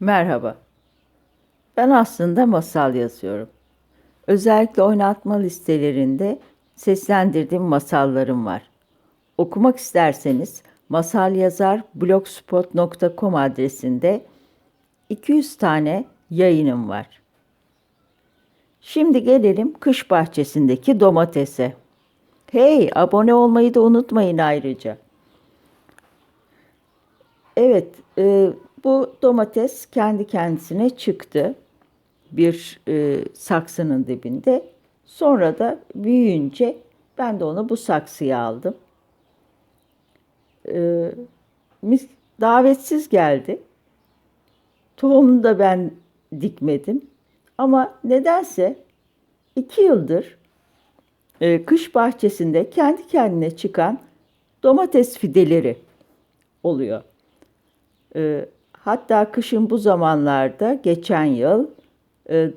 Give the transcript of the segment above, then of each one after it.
Merhaba. Ben aslında masal yazıyorum. Özellikle oynatma listelerinde seslendirdiğim masallarım var. Okumak isterseniz masalyazarblogspot.com adresinde 200 tane yayınım var. Şimdi gelelim kış bahçesindeki domatese. Hey, abone olmayı da unutmayın ayrıca. Evet, e, bu domates kendi kendisine çıktı bir e, saksının dibinde. Sonra da büyüyünce ben de onu bu saksıya aldım. E, mis- davetsiz geldi. Tohumunu da ben dikmedim. Ama nedense iki yıldır e, kış bahçesinde kendi kendine çıkan domates fideleri oluyor. E, hatta kışın bu zamanlarda geçen yıl e,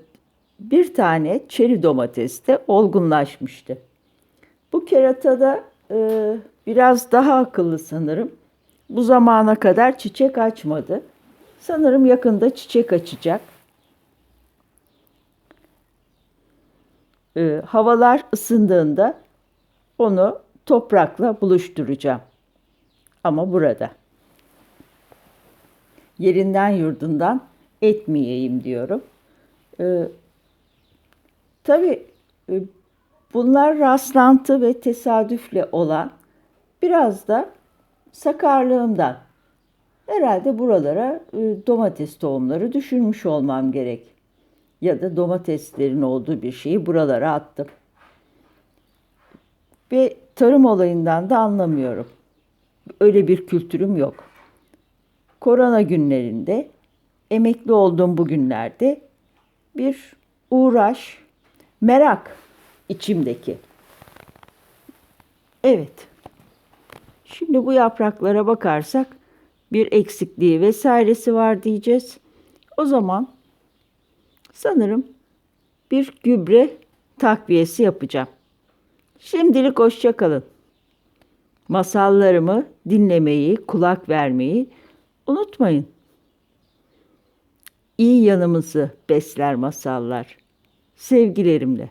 bir tane çeri domates de olgunlaşmıştı. Bu kerata e, biraz daha akıllı sanırım. Bu zamana kadar çiçek açmadı. Sanırım yakında çiçek açacak. E, havalar ısındığında onu toprakla buluşturacağım. Ama burada yerinden yurdundan etmeyeyim diyorum. Ee, tabii e, bunlar rastlantı ve tesadüfle olan biraz da sakarlığımdan. Herhalde buralara e, domates tohumları düşürmüş olmam gerek. Ya da domateslerin olduğu bir şeyi buralara attım. Ve tarım olayından da anlamıyorum. Öyle bir kültürüm yok korona günlerinde, emekli olduğum bu günlerde bir uğraş, merak içimdeki. Evet. Şimdi bu yapraklara bakarsak bir eksikliği vesairesi var diyeceğiz. O zaman sanırım bir gübre takviyesi yapacağım. Şimdilik hoşça kalın. Masallarımı dinlemeyi, kulak vermeyi Unutmayın. İyi yanımızı besler masallar. Sevgilerimle.